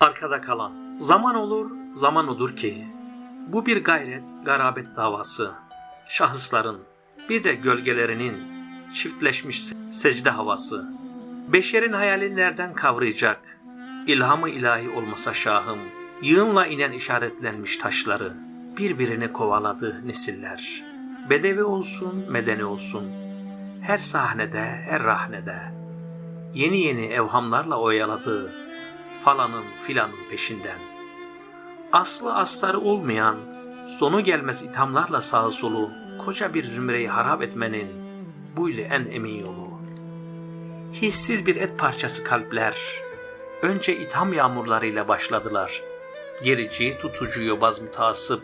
Arkada kalan. Zaman olur, zaman odur ki. Bu bir gayret, garabet davası. Şahısların, bir de gölgelerinin çiftleşmiş secde havası. Beşerin hayali nereden kavrayacak? İlhamı ilahi olmasa şahım, yığınla inen işaretlenmiş taşları, birbirini kovaladı nesiller. Bedevi olsun, medeni olsun, her sahnede, her rahnede, yeni yeni evhamlarla oyaladığı falanın filanın peşinden. Aslı astarı olmayan, sonu gelmez ithamlarla sağı solu, koca bir zümreyi harap etmenin bu ile en emin yolu. Hissiz bir et parçası kalpler, önce itham yağmurlarıyla başladılar. Gerici, tutucu, yobaz mutasip,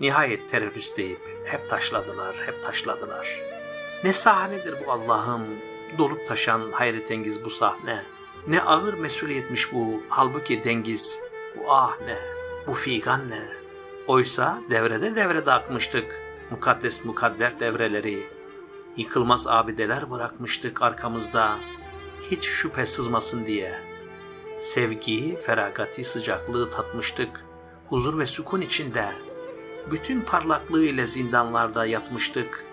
nihayet terörist deyip hep taşladılar, hep taşladılar. Ne sahnedir bu Allah'ım, dolup taşan hayretengiz bu sahne. Ne ağır mesuliyetmiş bu, halbuki dengiz. Bu ah ne, bu figan ne. Oysa devrede devrede akmıştık, mukaddes mukadder devreleri. Yıkılmaz abideler bırakmıştık arkamızda, hiç şüphe sızmasın diye. Sevgiyi, feragati, sıcaklığı tatmıştık, huzur ve sükun içinde. Bütün parlaklığı ile zindanlarda yatmıştık.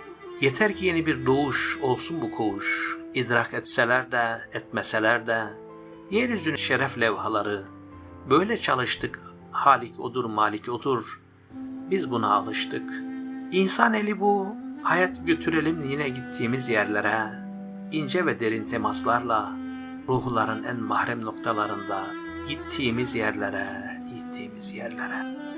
Yeter ki yeni bir doğuş olsun bu koğuş. İdrak etseler de, etmeseler de, yeryüzünün şeref levhaları. Böyle çalıştık, halik odur, malik odur. Biz buna alıştık. İnsan eli bu, hayat götürelim yine gittiğimiz yerlere. ince ve derin temaslarla, ruhların en mahrem noktalarında, gittiğimiz yerlere, gittiğimiz yerlere.